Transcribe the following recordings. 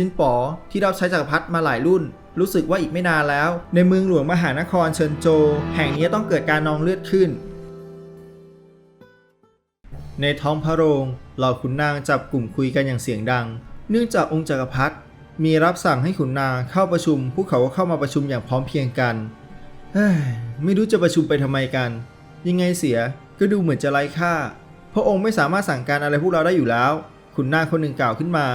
จินป๋อที่รับใช้จักรพรรดิมาหลายรุ่น รู้สึกว่าอีกไม่นานแล้ว ในเมืองหลวงมหานครเชิญโจ แห่งนี้ต้องเกิดการนองเลือดขึ้น ในท้องพระโรงเหล่าขุนนางจับกลุ่มคุยกันอย่างเสียงดัง เนื่องจากองค์จักรพรรดิมีรับสั่งให้ขุนนางเข้าประชุม พวกเขาก็เข้ามาประชุมอย่างพร้อมเพียงกันเฮ้ยไม่รู้จะประชุมไปทำไมกัน ยังไงเสียก็ดูเหมือนจะไร้ค่า พระองค์ไม่สามารถสั่งการอะไรพวกเราได้อยู่แล้ว ขุนนางคนหนึ่งกล่าวขึ้นมา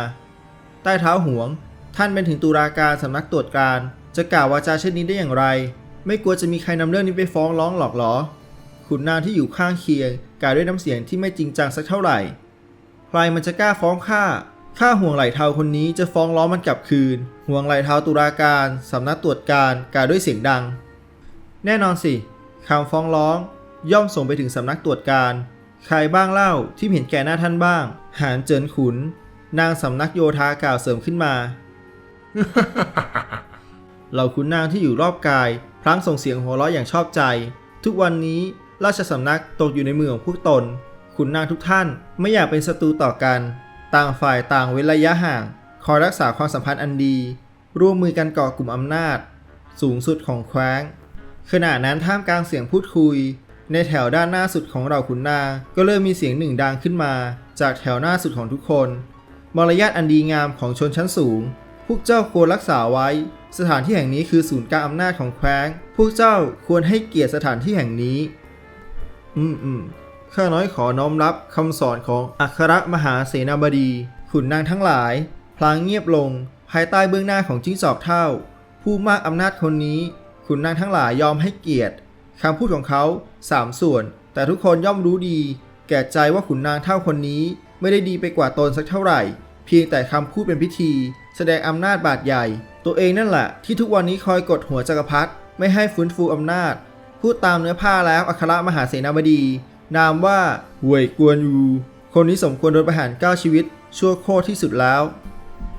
ใต้เท้าห่วง ท่านเป็นถึงตุลาการสำนักตรวจการ จะกล่าววาจาเช่นนี้ได้อย่างไร ไม่กลัวจะมีใครนำเรื่องนี้ไปฟ้องร้องหรอกหรอ ขุนนางที่อยู่ข้างเคียงกล่าวด้วยน้ำเสียงที่ไม่จริงจังสักเท่าไหร่ ใครมันจะกล้าฟ้องข้าข้าห่วงไหลเทาคนนี้จะฟ้องร้องมันกลับคืน ห่วงไหลเทาตุลาการสำนักตรวจการกล่าวด้วยเสียงดัง แน่นอนสิคำฟ้องร้องย่อมส่งไปถึงสำนักตรวจการ ใครบ้างเล่าที่เห็นแก่หน้าท่านบ้าง หานเจินขุน นางสำนักโยธากล่าวเสริมขึ้นมา เหล่าขุนนางที่อยู่รอบกาย พลางส่งเสียงหัวเราะอย่างชอบใจ ทุกวันนี้ราชสำนักตกอยู่ในมือของพวกตน ขุนนางทุกท่านไม่อยากเป็นศัตรูต่อกัน ต่างฝ่ายต่างเว้นระยะห่าง คอยรักษาความสัมพันธ์อันดี ร่วมมือกันก่อกลุ่มอำนาจ สูงสุดของแคว้นขณะนั้นท่ามกลางเสียงพูดคุย ในแถวด้านหน้าสุดของเราขุนนางก็เริ่มมีเสียงหนึ่งดังขึ้นมา จากแถวหน้าสุดของทุกคน มารยาทอันดีงามของชนชั้นสูง พวกเจ้าควรรักษาไว้ สถานที่แห่งนี้คือศูนย์กลางอำนาจของแคว้นพวกเจ้าควรให้เกียรติสถานที่แห่งนี้ อืมอืมข้าน้อยขอน้อมรับคำสอนของอัครมหาเสนาบดี ขุนนางทั้งหลาย พลางเงียบลง ภายใต้เบื้องหน้าของจิ้งจอกเท่า ผู้มากอำนาจคนนี้ ขุนนางทั้งหลายยอมให้เกียรติคำพูดของเขาสามส่วน แต่ทุกคนย่อมรู้ดี แก่ใจว่าขุนนางเท่าคนนี้ ไม่ได้ดีไปกว่าตนสักเท่าไหร่ เพียงแต่คำพูดเป็นพิธี แสดงอำนาจบาดใหญ่ ตัวเองนั่นแหละที่ทุกวันนี้คอยกดหัวจักรพรรดิไม่ให้ฟื้นฟูอำนาจ พูดตามเนื้อผ้าแล้วอัครมหาเสนาบดี นามว่าเว่ยกวนอูคนนี้สมควรโดนประหารเก้าชีวิต ชั่วโคตรที่สุดแล้ว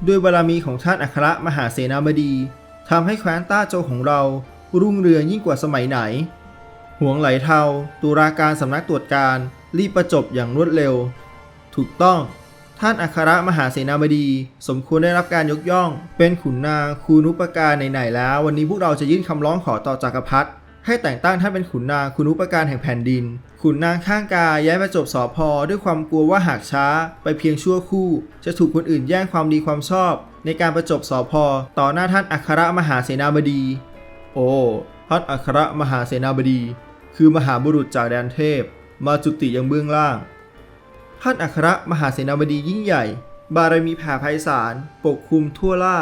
ด้วยบารมีของท่านอัครมหาเสนาบดีทำให้แคว้นต้าโจของเรารุ่งเรืองยิ่งกว่าสมัยไหน ห่วงไหลเทาตุลาการสำนักตรวจการ รีบประจบอย่างรวดเร็ว ถูกต้อง ท่านอัครมหาเสนาบดี สมควรได้รับการยกย่อง เป็นขุนนางคูนุปการไหนๆแล้ว วันนี้พวกเราจะยื่นคำร้องขอต่อจักรพรรดิให้แต่งตั้งท่านเป็นขุนนางคูนุปการแห่งแผ่นดิน ขุนนางข้างกายย้ายมาจบสอพอด้วยความกลัวว่าหากช้า ไปเพียงชั่วคู่ จะถูกคนอื่นแย่งความดีความชอบ ในการประจบสอพอต่อหน้าท่านอัครมหาเสนาบดี โอ้ท่านอัครมหาเสนาบดี คือมหาบุรุษจากแดนเทพ มาจุติยังเบื้องล่าง ท่านอัครมหาเสนาบดียิ่งใหญ่ บารมีแผ่ไพศาลปกคลุมทั่วล่า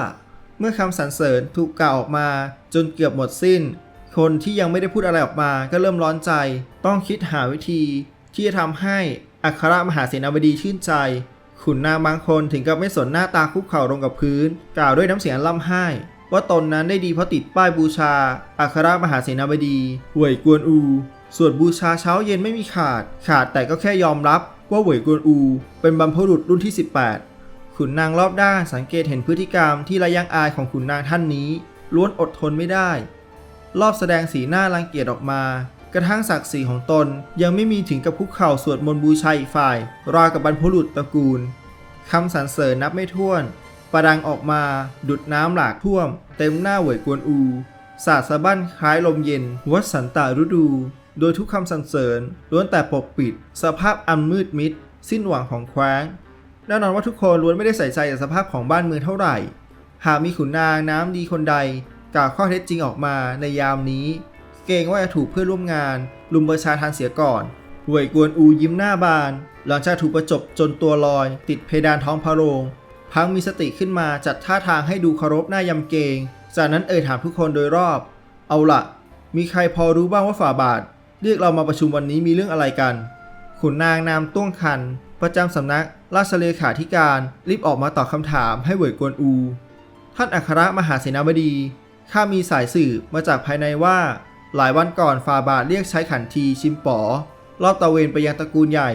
เมื่อคำสรรเสริญถูกกล่าวออกมาจนเกือบหมดสิ้น คนที่ยังไม่ได้พูดอะไรออกมาก็เริ่มร้อนใจ ต้องคิดหาวิธี ที่จะทำให้อัครมหาเสนาบดีชื่นใจ ขุนนางบางคนถึงกับไม่สนหน้าตาคุกเข่าลงกับพื้น กล่าวด้วยน้ำเสียงล่ำไห้ ว่าตนนั้นได้ดีเพราะติดป้ายบูชา อัครมหาเสนาบดีเหวยกวนอูส่วนบูชาเช้าเย็นไม่มีขาด ขาดแต่ก็แค่ยอมรับ ว่าเหวยกวนอู เป็นบรรพบุรุษรุ่นที่ 18 ขุนนางรอบด้านสังเกตเห็นพฤติกรรมที่ระยังอายของขุนนางท่านนี้ ล้วนอดทนไม่ได้ รอบแสดงสีหน้ารังเกียจออกมา กระทั่งศักดิ์ศรีของตนยังไม่มีถึงกับคุกเข่าสวดมนต์บูชาอีกฝ่าย ราวกับบรรพบุรุษตระกูลคำสรรเสริญนับไม่ถ้วน ประดังออกมา ดุดน้ำหลากท่วม เต็มหน้าเหวยกวนอู สาดสะบั้นคล้ายลมเย็น วัดสันตาฤดู โดยทุกคำสรรเสริญล้วนแต่ปกปิด สภาพอันมืดมิด สิ้นหวังของแคว้นแน่นอนว่าทุกคนล้วนไม่ได้ใส่ใจกับสภาพของบ้านเมืองเท่าไหร่ หากมีขุนนางน้ำดีคนใดกล่าวข้อเท็จจริงออกมาในยามนี้ เกรงว่าจะถูกเพื่อนร่วมงาน ลุมประชาทานเสียก่อนหวยกวนอูยิ้มหน้าบาน หลังจากถูกประจบจนตัวลอย ติดเพดานท้องพระโรง พังมีสติขึ้นมาจัดท่าทางให้ดูเคารพหน้ายำเกรง จากนั้นเอ่ยถามทุกคนโดยรอบ เอาละมีใครพอรู้บ้างว่าฝ่าบาท เรียกเรามาประชุมวันนี้มีเรื่องอะไรกัน ขุนนางนามต้วงคัน ประจำสำนัก ราชเลขาธิการรีบออกมาตอบคำถามให้เหวยกวนอู ท่านอัครมหาเสนาบดีข้ามีสายสืบมาจากภายในว่า หลายวันก่อนฟาบาทเรียกใช้ขันทีชิมป๋อรอบตะเวนไปยังตระกูลใหญ่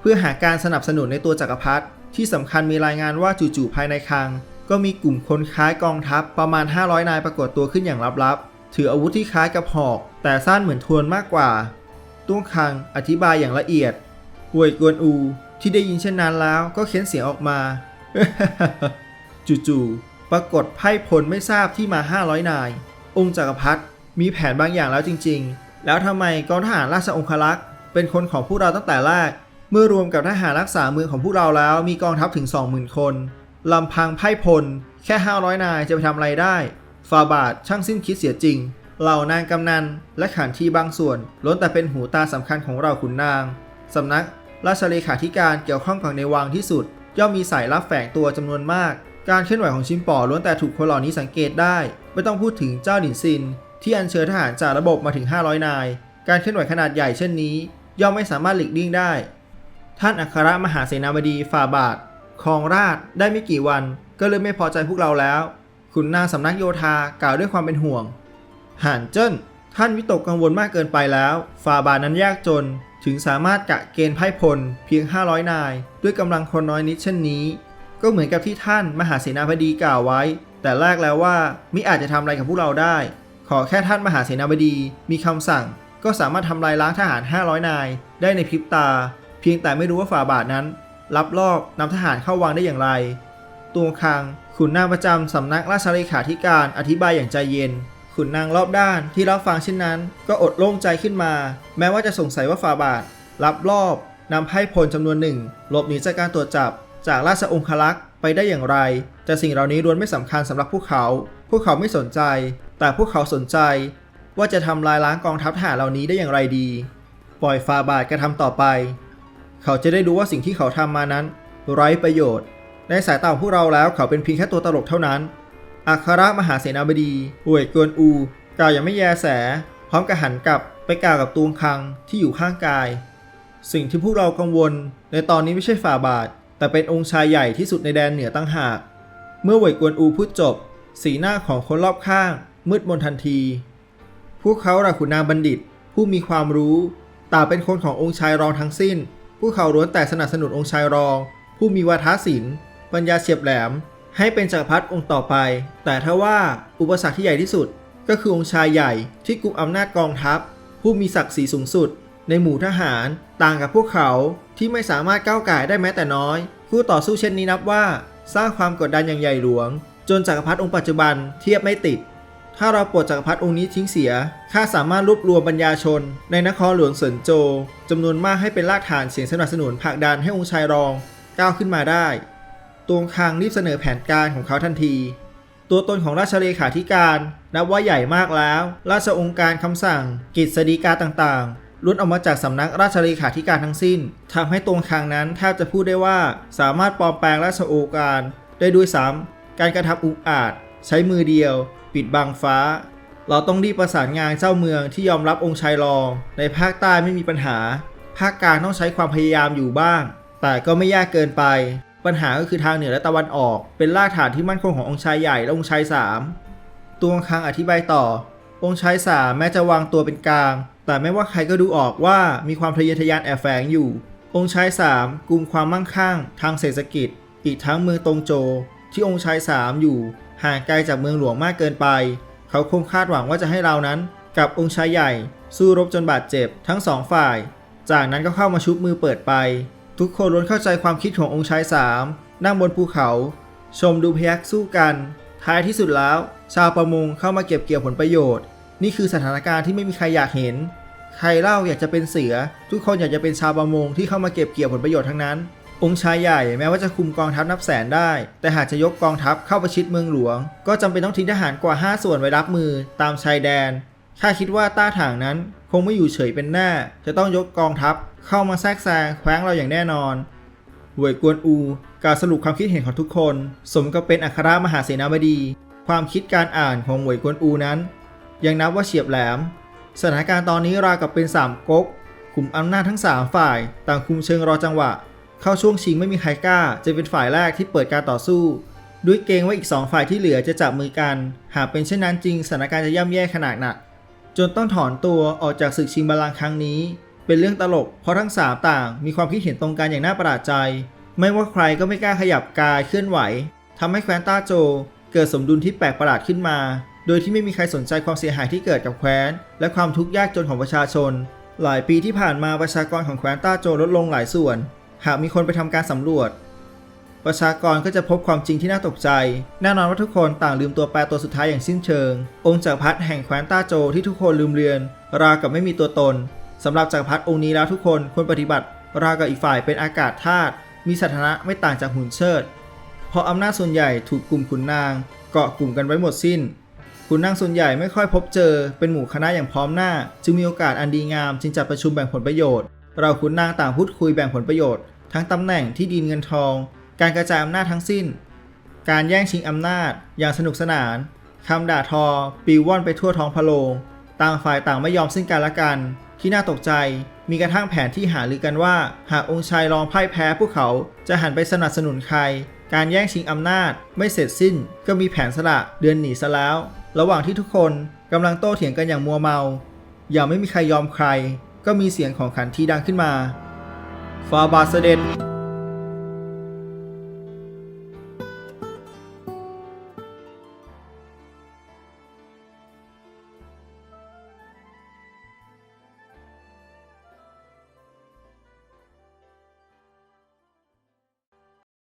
เพื่อหาการสนับสนุนในตัวจักรพรรดิที่สำคัญมีรายงานว่าจู่ๆภายในคลัง ก็มีกลุ่มคนคล้ายกองทัพประมาณ 500 นายปรากฏตัวขึ้นอย่างลับๆ ถืออาวุธที่คล้ายกับหอก แต่สั้นเหมือนทวนมากกว่า ตุ้งคังอธิบายอย่างละเอียดหวยกวนอู ที่ได้ยินเช่นนั้นแล้วก็เค้นเสียงออกมา จู่ๆปรากฏไพ่พลไม่ทราบที่มา 500 นาย องค์จักรพรรดิมีแผนบางอย่างแล้วจริง ๆ แล้วทำไมกองทหารราชองครักษ์เป็นคนของพวกเราตั้งแต่แรก เมื่อรวมกับทหารรักษาเมืองของพวกเราแล้วมีกองทัพถึง 20,000 คน ลำพังไพ่พล แค่ 500 นายจะไปทำอะไรได้ฟาบาทช่างสิ้นคิดเสียจริง เหล่านางกำนัน และขันที่บางส่วน ล้วนแต่เป็นหูตาสำคัญของเราขุนนางสำนัก ราชเลขาธิการเกี่ยวข้องกับในวังที่สุด ย่อมมีสายลับแฝงตัวจำนวนมาก การเคลื่อนไหวของชิมป่อล้วนแต่ถูกคนเหล่านี้สังเกตได้ ไม่ต้องพูดถึงเจ้าหลินซิน ที่อัญเชิญทหารจากระบบมาถึง 500 นาย การเคลื่อนไหวขนาดใหญ่เช่นนี้ ย่อมไม่สามารถหลีกเลี่ยงได้ ท่านอัครมหาเสนาบดีฝ่าบาท ครองราชได้ไม่กี่วันก็เริ่มไม่พอใจพวกเราแล้ว ขุนนางสำนักโยธากล่าวด้วยความเป็นห่วงหานเจิ้น ท่านวิตกกังวลมากเกินไปแล้วฝ่าบาทนั้นยากจนถึงสามารถกะเกณฑ์ไพ่พลเพียง 500 นาย ด้วยกำลังคนน้อยนิดเช่นนี้ ก็เหมือนกับที่ท่านมหาเสนาบดีกล่าวไว้ แต่แรกแล้วว่ามิอาจจะทำอะไรกับพวกเราได้ ขอแค่ท่านมหาเสนาบดีมีคำสั่ง ก็สามารถทำลายล้างทหาร 500 นาย ได้ในพริบตา เพียงแต่ไม่รู้ว่าฝ่าบาทนั้น ลับลอบนำทหารเข้าวังได้อย่างไรตัวคังขุนนางประจำสำนักราชเลขาธิการอธิบายอย่างใจเย็น ขุนนางรอบด้านที่รับฟังเช่นนั้น ก็อดโล่งใจขึ้นมา แม้ว่าจะสงสัยว่าฝาบาท รับรอบนำไพ่พลจำนวนหนึ่งหลบหนีจากการตรวจจับ จากราชองครักษ์ไปได้อย่างไร แต่สิ่งเหล่านี้ล้วนไม่สำคัญสำหรับพวกเขา พวกเขาไม่สนใจ แต่พวกเขาสนใจ ว่าจะทำลายล้างกองทัพทหารเหล่านี้ได้อย่างไรดี ปล่อยฟาบาทกระทำต่อไป เขาจะได้รู้ว่าสิ่งที่เขาทำมานั้น ไร้ประโยชน์ ในสายตาของพวกเราแล้วเขาเป็นเพียงแค่ตัวตลกเท่านั้นอัครมหาเสนาบดีห่วยกวนอู กล่าวอย่างไม่แยแส พร้อมกับหันกลับไปกล่าวกับตูงคังที่อยู่ข้างกาย สิ่งที่พวกเรากังวล ในตอนนี้ไม่ใช่ฝ่าบาท แต่เป็นองค์ชายใหญ่ที่สุดในแดนเหนือตั้งหาก เมื่อเหวยกวนอูพูดจบ สีหน้าของคนรอบข้าง มืดมนทันที พวกเขาราขุนนางบัณฑิต ผู้มีความรู้ต่างเป็นคนขององค์ชายรองทั้งสิ้น พวกเขาล้วนแต่สนับสนุนองค์ชายรอง ผู้มีวาทศิลป์ปัญญาเฉียบแหลม ให้เป็นจักรพรรดิองค์ต่อไป แต่ถ้าว่าอุปสรรคที่ใหญ่ที่สุด ก็คือองค์ชายใหญ่ที่กุมอำนาจกองทัพ ผู้มีศักดิ์ศรีสูงสุด ในหมู่ทหารต่างกับพวกเขาที่ไม่สามารถก้าวไก่ได้แม้แต่น้อย คู่ต่อสู้เช่นนี้นับว่า สร้างความกดดันอย่างใหญ่หลวง จนจักรพรรดิองค์ปัจจุบันเทียบไม่ติด ถ้าเราปลดจักรพรรดิองค์นี้ทิ้งเสีย ข้าสามารถรวบรวมปัญญาชน ในนครหลวงเซินโจจำนวนมากให้เป็นรากฐานเสียงสนับสนุนผลักดันให้องค์ชายรองก้าวขึ้นมาได้ ตวงคางรีบเสนอแผนการของเขาทันที ตัวตนของราชเลขาธิการนับว่าใหญ่มากแล้ว ราชองค์การคำสั่ง กิจสฎีกาต่างๆล้วนออกมาจากสำนักราชเลขาธิการทั้งสิ้นทำให้ตวงคางนั้นแทบจะพูดได้ว่าสามารถปลอมแปลงราชโองการ ได้ด้วยซ้ำการกระทำอุกอาจใช้มือเดียว ปิดบังฟ้า เราต้องรีบประสานงานเจ้าเมืองที่ยอมรับองค์ชายรอง ในภาคใต้ไม่มีปัญหา ภาคกลางต้องใช้ความพยายามอยู่บ้าง แต่ก็ไม่ยากเกินไป ปัญหาก็คือทางเหนือและตะวันออก เป็นรากฐานที่มั่นคงขององค์ชายใหญ่และองค์ชายสามตัวคังอธิบายต่อ องค์ชายสามแม้จะวางตัวเป็นกลาง แต่ไม่ว่าใครก็ดูออกว่ามีความทะเยอทะยานแอบแฝงอยู่ องค์ชายสามกลุ่มความมั่งคั่ง ทางเศรษฐกิจ อีกทั้งเมืองตงโจ ที่องค์ชายสามอยู่ห่างไกลจากเมืองหลวงมากเกินไป เขาคงคาดหวังว่าจะให้เรานั้น กับองค์ชายใหญ่ สู้รบจนบาดเจ็บทั้งสองฝ่าย จากนั้นก็เข้ามาชุบมือเปิดไป ทุกคนล้วนเข้าใจความคิดขององค์ชายสามนั่งบนภูเขา ชมดูพยักสู้กัน ท้ายที่สุดแล้ว ชาวประมงเข้ามาเก็บเกี่ยวผลประโยชน์ นี่คือสถานการณ์ที่ไม่มีใครอยากเห็น ใครเล่าอยากจะเป็นเสือ ทุกคนอยากจะเป็นชาวประมงที่เข้ามาเก็บเกี่ยวผลประโยชน์ทั้งนั้น องค์ชายใหญ่แม้ว่าจะคุมกองทัพนับแสนได้ แต่หากจะยกกองทัพเข้าประชิดเมืองหลวง ก็จำเป็นต้องทิ้งทหารกว่า 5 ส่วนไว้รับมือตามชายแดนข้าคิดว่าต้าถางนั้นคงไม่อยู่เฉยเป็นแน่จะต้องยกกองทัพเข้ามาแทรกแซงแคว้งเราอย่างแน่นอนหวยกวนอูกล่าวสรุปความคิดเห็นของทุกคน สมกับเป็นอัครมหาเสนาบดี ความคิดการอ่านของหวยกวนอูนั้น ยังนับว่าเฉียบแหลม สถานการณ์ตอนนี้ราวกับเป็นสามก๊กขุมอำนาจทั้ง3ฝ่าย ต่างคุมเชิงรอจังหวะ เข้าช่วงชิงไม่มีใครกล้า จะเป็นฝ่ายแรกที่เปิดการต่อสู้ ด้วยเกรงว่าอีก 2 ฝ่ายที่เหลือจะจับมือกัน หากเป็นเช่นนั้นจริงสถานการณ์จะย่ำแย่ขนาดหนัก จนต้องถอนตัวออกจากศึกชิงบัลลังครั้งนี้ เป็นเรื่องตลกเพราะทั้งสามต่าง มีความคิดเห็นตรงกันอย่างน่าประหลาดใจ ไม่ว่าใครก็ไม่กล้าขยับกายเคลื่อนไหวทำให้แคว้นต้าโจ เกิดสมดุลที่แปลกประหลาดขึ้นมา โดยที่ไม่มีใครสนใจความเสียหายที่เกิดกับแคว้น และความทุกข์ยากจนของประชาชน หลายปีที่ผ่านมาประชากรของแคว้นต้าโจลดลงหลายส่วน หากมีคนไปทำการสำรวจ ประชากรก็จะพบความจริงที่น่าตกใจ แน่นอนว่าทุกคนต่างลืมตัวแปรตัวสุดท้ายอย่างสิ้นเชิง องค์จักรพรรดิแห่งแคว้นต้าโจที่ทุกคนลืมเลือน ราวกับไม่มีตัวตนสำหรับจักรพรรดิองค์นี้แล้วทุกคนควรปฏิบัติ ราวกับอีกฝ่ายเป็นอากาศธาตุมีสถานะไม่ต่างจากหุ่นเชิด เพราะอำนาจส่วนใหญ่ถูกกลุ่มขุนนาง เกาะกลุ่มกันไว้หมดสิ้นขุนนางส่วนใหญ่ไม่ค่อยพบเจอเป็นหมู่คณะอย่างพร้อมหน้า จึงมีโอกาสอันดีงามจึงจัดประชุมแบ่งผลประโยชน์ เราขุนนางต่างพูดคุยแบ่งผลประโยชน์ ทั้งตำแหน่งที่ดินเงินทอง การกระจายอำนาจทั้งสิ้น การแย่งชิงอำนาจ อย่างสนุกสนานคำด่าทอปิวว่อนไปทั่วท้องพะโลงต่างฝ่ายต่างไม่ยอมซึ่งกันและกัน ที่น่าตกใจมีกระทั่งแผนที่หารือกันว่า หากองค์ชายรองพ่ายแพ้พวกเขาจะหันไปสนับสนุนใคร การแย่งชิงอำนาจไม่เสร็จสิ้น ก็มีแผนสละเดือนหนีซะแล้ว ระหว่างที่ทุกคนกำลังโต้เถียงกันอย่างมัวเมา อย่างไม่มีใครยอมใคร ก็มีเสียงของขันทีดังขึ้นมาฟาบาทเสด็จ